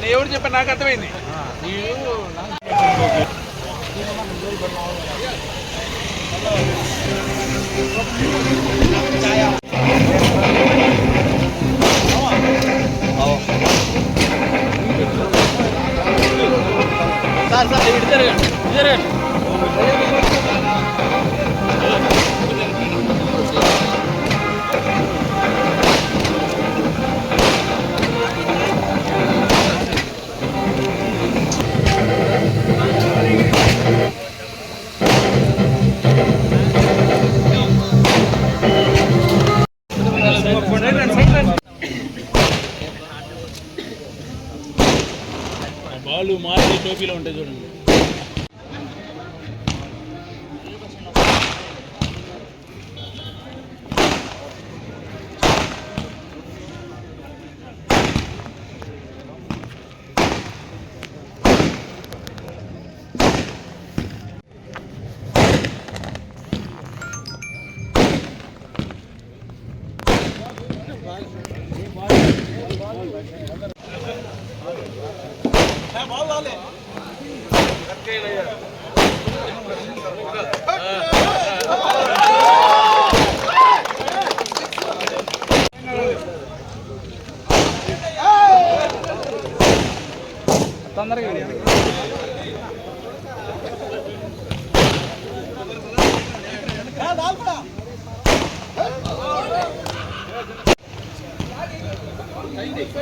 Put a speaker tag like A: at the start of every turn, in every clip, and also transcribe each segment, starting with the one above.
A: నేను ఎవరు చెప్పా నాకు అర్థమైంది నీవు
B: టోపీలో ఉంటాయి చూడండి
A: తొందరగా
B: రన్నింగ్ చేస్తే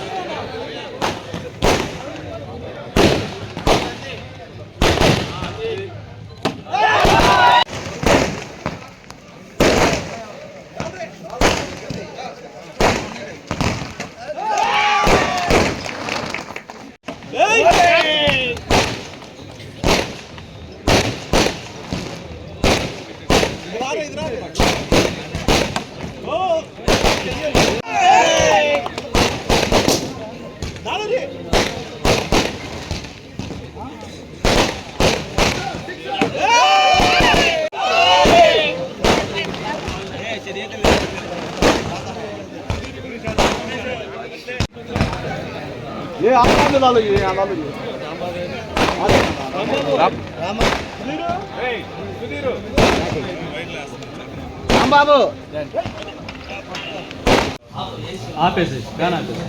A: ఏ ఆనంద లాలు రామ రామ రాంబాబు.
B: ఆపేసి కానీ ఆపేసి.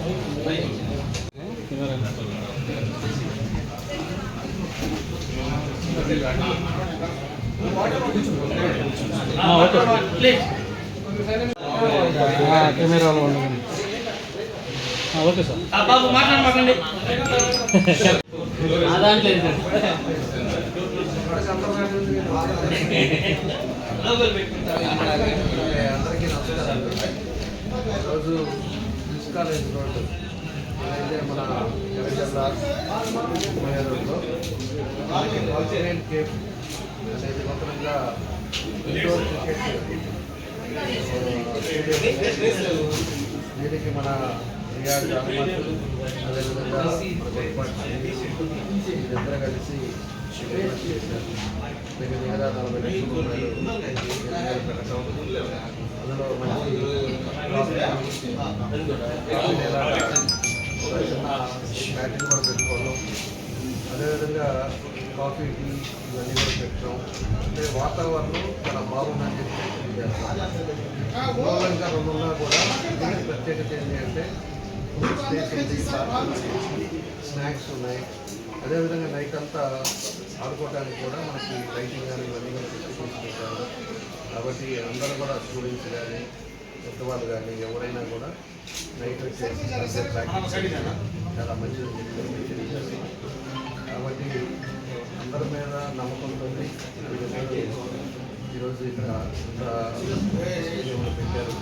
B: ఓకే. కెమెరాలో ఓకే సార్.
C: బాబు మాట్లాడమాకండి. దాంట్లో
D: అందరికీ నమస్కారం ఈరోజు కాలేజ్ రోడ్డు అయితే మన ఎర్రజల్లా రోడ్లో మనకి అనేది ఇండోర్ క్రికెట్ దీనికి మన రియాడ్ అహ్మద్ అదేవిధంగా మన కలిసి డెవలప్ చేశారు దగ్గర దగ్గర నలభై లక్షల రూపాయలు ఎన్నికలు పెట్టడం అందులో మంచి కాఫీ నేల ఒక చిన్న బ్యాటింగ్ కూడా పెట్టుకోవడం అదేవిధంగా కాఫీ టీ ఇవన్నీ కూడా పెట్టడం అంటే వాతావరణం చాలా బాగుందని చెప్పి తెలియజేస్తాం మూలంగా ఇంకా రెండు ఉన్నా కూడా దీనికి ప్రత్యేకత ఏంటి అంటే ఫుడ్ స్పేస్ ఉంది పార్క్ ఉంది, స్నాక్స్ ఉన్నాయి అదేవిధంగా నైట్ అంతా ఆడుకోవడానికి కూడా మనకి లైటింగ్ కానీ ఇవన్నీ కూడా పెట్టి తీసుకుంటారు కాబట్టి అందరూ కూడా స్టూడెంట్స్ కానీ పెద్దవాళ్ళు కానీ ఎవరైనా కూడా నైట్ చాలా మంచిది కాబట్టి అందరి మీద నమ్మకంతో ఈరోజు ఇక్కడ పెట్టారు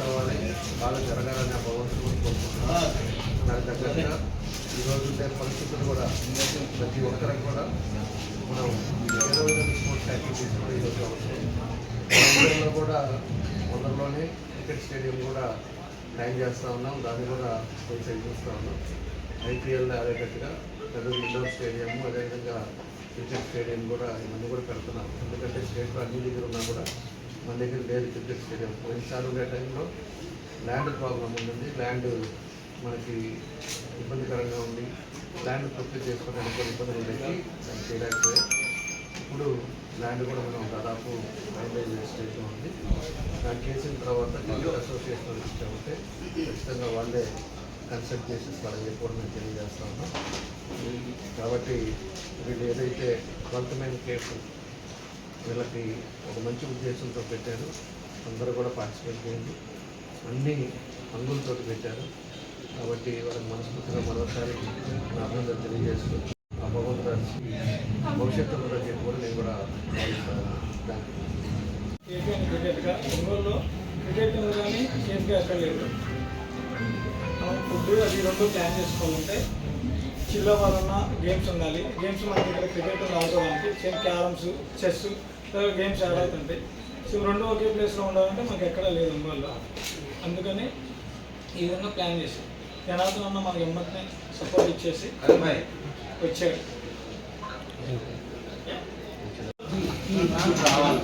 D: అవ్వాలి బాగా జరగాలని భగవంతుడు దానికి తగ్గట్టుగా ఈరోజు ఉండే పరిస్థితులు కూడా ప్రతి ఒక్కరికి కూడా మనం ఏదో విధంగా స్పోర్ట్స్ యాక్టివిటీస్ కూడా ఈరోజు అవసరం. కూడా తొందరలోనే క్రికెట్ స్టేడియం కూడా ప్లాన్ చేస్తూ ఉన్నాం. దాన్ని కూడా కొంచెం చూస్తూ ఉన్నాం. ఐపీఎల్ ఆడేటట్టుగా పెద్ద ఇండోర్ స్టేడియం అదేవిధంగా క్రికెట్ స్టేడియం కూడా ఇవన్నీ కూడా పెడుతున్నాం. ఎందుకంటే స్టేట్లో అన్ని దగ్గర ఉన్నా కూడా మన దగ్గర లేదు క్రికెట్ స్టేడియం. పోయినసారి ఉండే టైంలో ల్యాండ్ ప్రాబ్లం ఉంటుంది ల్యాండ్ మనకి ఇబ్బందికరంగా ఉంది. ల్యాండ్ ప్రొక్యూర్ చేసుకోవడానికి కొన్ని ఇబ్బందులు ఉండేవి దాన్ని చేయలేకపోయాయి ఇప్పుడు ల్యాండ్ కూడా మనం దాదాపు ఫైనలైజ్ చేసే స్టేజ్లో ఉంది. దాన్ని చేసిన తర్వాత క్రికెట్ అసోసియేషన్ ఇచ్చామంటే ఖచ్చితంగా వాళ్ళే కన్సల్ట్ చేసి వాళ్ళకి చెప్పడం మేము తెలియజేస్తా ఉన్నాం. కాబట్టి వీళ్ళు ఏదైతే ట్వెల్త్ మ్యాన్ కేసు వీళ్ళకి ఒక మంచి ఉద్దేశంతో పెట్టారు. అందరూ కూడా పార్టిసిపేట్ చేయండి. అన్ని అంగులతో పెట్టారు. కాబట్టి వాళ్ళకి మనస్ఫూర్తిగా మరోసారి అభినందన తెలియజేస్తూ ఆ భగవంతుడు భవిష్యత్తు కూడా చెప్పి కూడా నేను కూడా
C: క్రికెట్గా ఒంగోలులో క్రికెట్ కానీ సేఫ్గా ఎక్కడ లేదు మనం ఫుడ్ అది రెండు ప్లాన్ చేసుకోవాలంటే చిల్ల వలన గేమ్స్ ఉండాలి గేమ్స్ మనకి ఇక్కడ క్రికెట్ ఆడుకోవడానికి సేమ్ క్యారమ్స్ చెస్ గేమ్స్ ఆడుతుంటాయి సో రెండు ఒకే ప్లేస్లో ఉండాలంటే మనకి ఎక్కడ లేదు ఒంగోలులో అందుకని ఈ విధంగా ప్లాన్ చేసాం పెనాల్టీ ఉన్న మన ఎమ్మెల్యే సపోర్ట్ ఇచ్చేసి వచ్చాడు. రావాలి.